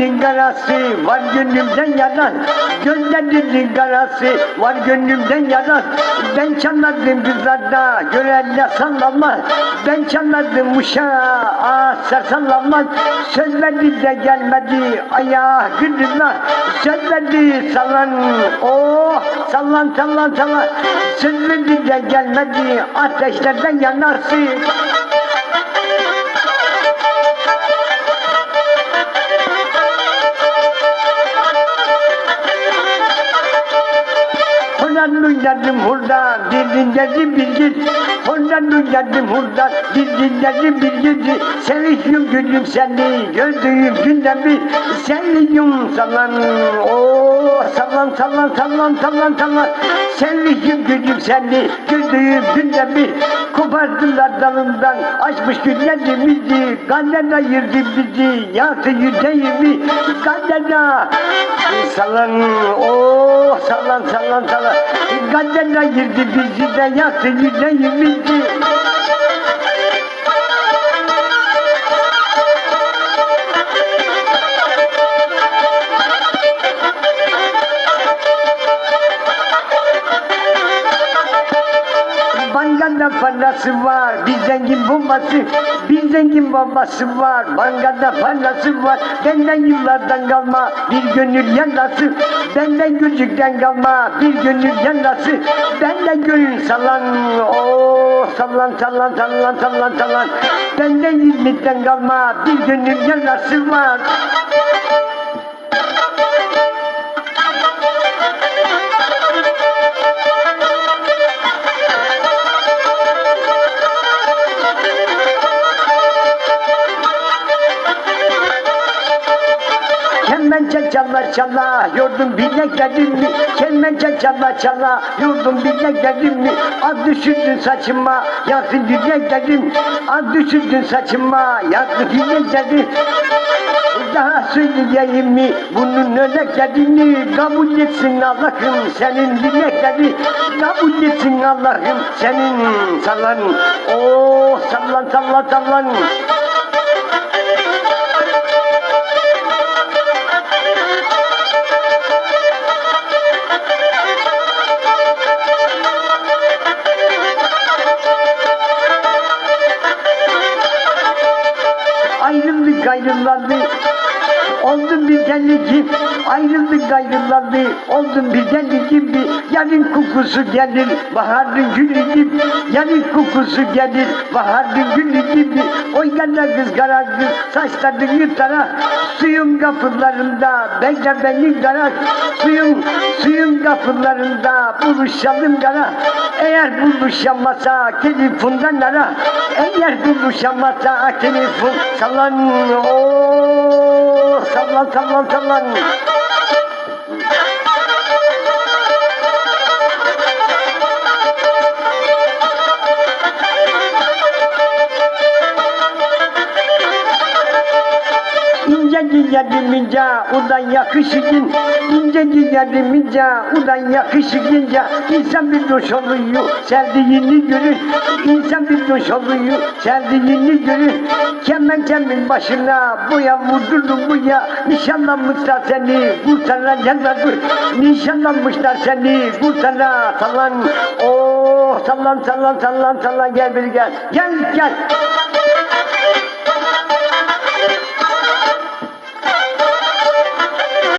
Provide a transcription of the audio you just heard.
Gözlerinin karası var gönlümden yanan. Gözlerinin karası var gönlümden yanan. Ben çalmadım kızlarda görelle sallanmaz Ben çalmadım uşağa ser sallanmaz Söz verdi de gelmedi ayağa gırdılar Söz verdi sallan oh sallan sallan sallan Söz verdi de gelmedi ateşlerden yanarsın Horan duyardım hurda, bir dinledim bir git. Horan duyardım hurda, bir dinledim bir git. Sevişim gülüm seni, gördüğüm günden bir Sevişim sallan, oh sallan sallan sallan sallan sallan. Sevişim gülüm seni, gördüğüm günden bir Kopardılar dalından, açmış günlerimizi. Kader ayırdı bizi, yaktı yüreğimi. Kader sallan, oh sallan sallan sallan. Kader ayırdı bizi de yaktı yüreğimizi. Bankada parası var, bir zengin babası, bir zengin babası var. Bankada parası var, benden yıllardan kalma bir gönül yanası. Benden gözükten kalma bir gönül yanası. Benden gönül sallan, oh sallan sallan sallan sallan sallan. Benden İzmit'ten kalma bir gönül yanası var. Kemençe çala çala yordum bileklerimi Kemençe çala çala yordum bileklerimi Az düşürdün saçıma yaktın dileklerim Az düşürdün saçıma yaktın dileklerim daha söyleyeyim mi? Bunun örneklerini kabul etsin Allah'ım senin dilekleri kabul etsin Allah'ım senin sallan. Oh sallan sallan sallan ayrıldık ayrılandı Oldum bir deli gibi ayrıldık ayrılandı Oldum bir deli gibi yarın kokusu gelir baharın gülü gibi. Yarın kokusu gelir baharın gülü gibi. Oy kara kız kara kız saçların yırtara Suyun kapılarında bekle beni kara Suyun, suyun kapılarında buluşalım kara. Eğer buluşamasa telefondan ara. Eğer buluşamasa telefon sallan ooo sallan sallan sallan İnce, udan yakışıkın İnce ince, udan yakışıkınca İnsan bir doş oluyor, sevdiğini görür İnsan bir doş oluyor, sevdiğini görür. Kemençemin başına boya vurdurdum bu ya Nişanlanmışlar seni kurtaracaklar Nişanlanmışlar seni kurtaracaklar Sallan, oh sallan sallan sallan sallan gel bir gel Gel gel